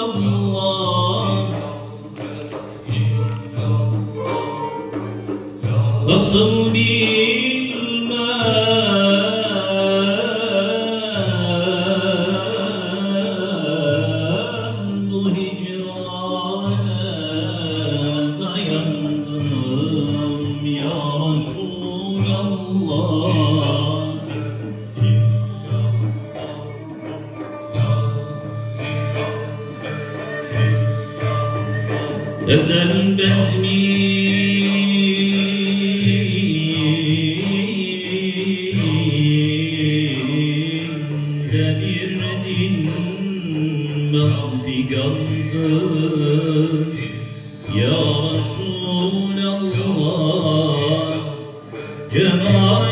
love you. Ezel bezminde bir dinmez figandır Ya Resulallah cemalinle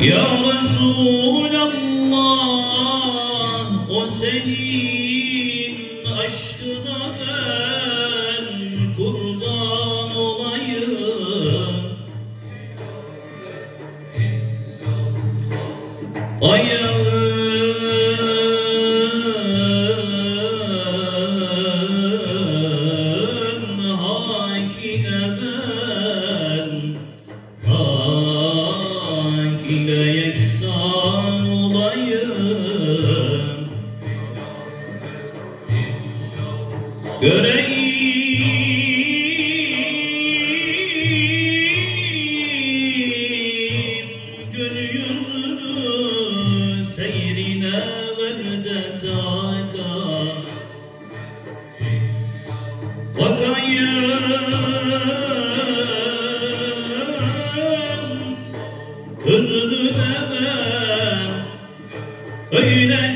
Ya Resulallah o senin aşkına ben kurban olayım. Ayağın hakine ben Göreyim. Gül yüzünü seyrine ver de Bakayım. Özünü de ben hayran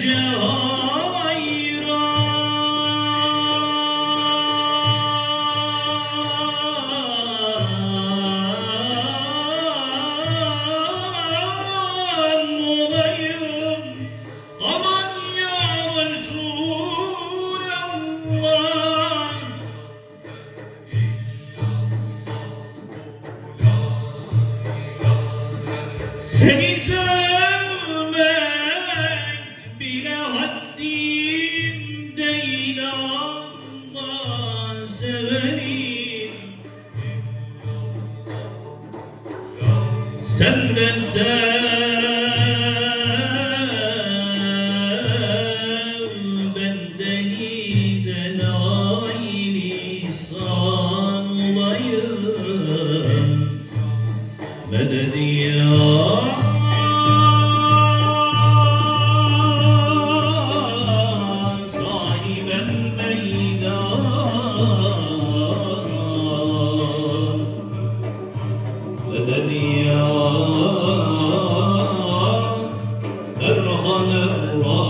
Seni sevmek bile haddim değil ama severim. Sen de sev Kurbanı